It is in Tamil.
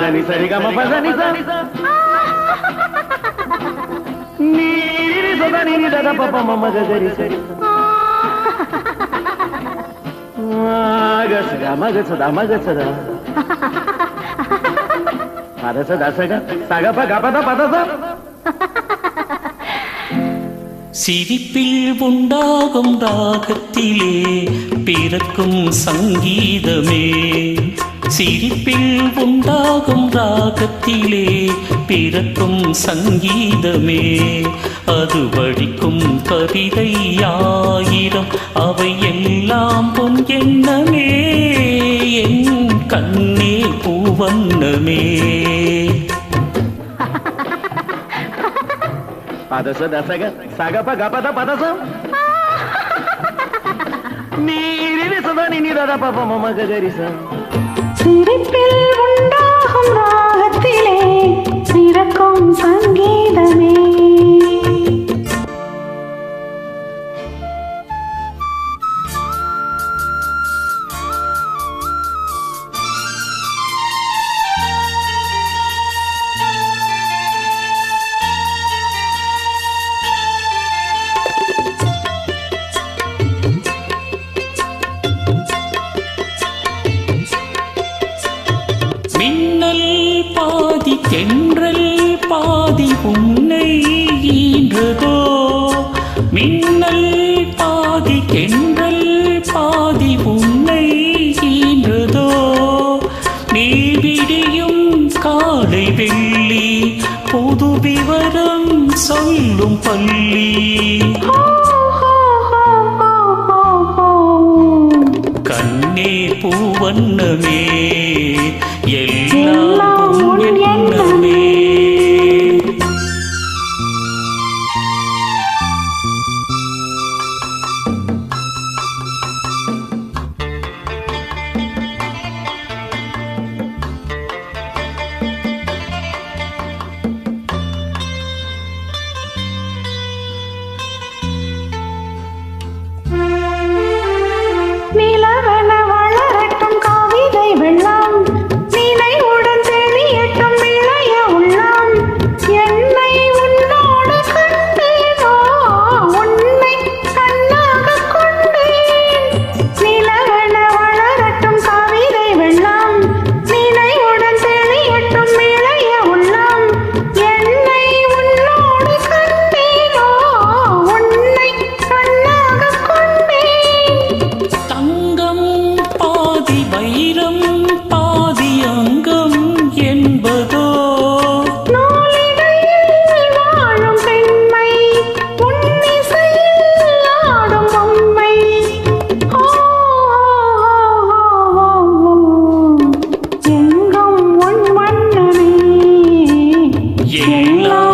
சனி சரி கம பசனி சனி நீரி சதா நீரி தத பப்ப மம கரி சரி மக மக சதா பதச தசக சகப கபத பதச சிரிப்பில் உண்டாகும் ராகத்திலே பிறக்கும் சங்கீதமே. சிரிப்பில் உண்டாகும் ராகத்திலே பிறக்கும் சங்கீதமே. அது வடிக்கும் கவிதை ஆயிரம் அவை எல்லாம் பொன் எண்ணமே. என் கண்ணே பூவண்ணமே. பதச தசக சகப கபத பதச நீரி சதா தத பப்ப மம கரி சிறு மின்னல் பாதி தென்றல் பாதி உன்னை ஈன்றதோ? மின்னல் பாதி தென்றல் பாதி உன்னை ஈன்றதோ? நீ விடியும் காலை வெள்ளி பொது விவரம் சொல்லும் பள்ளி. கண்ணே பூவண்ணமே. எல்லாம் எண்ணமே. 赢了。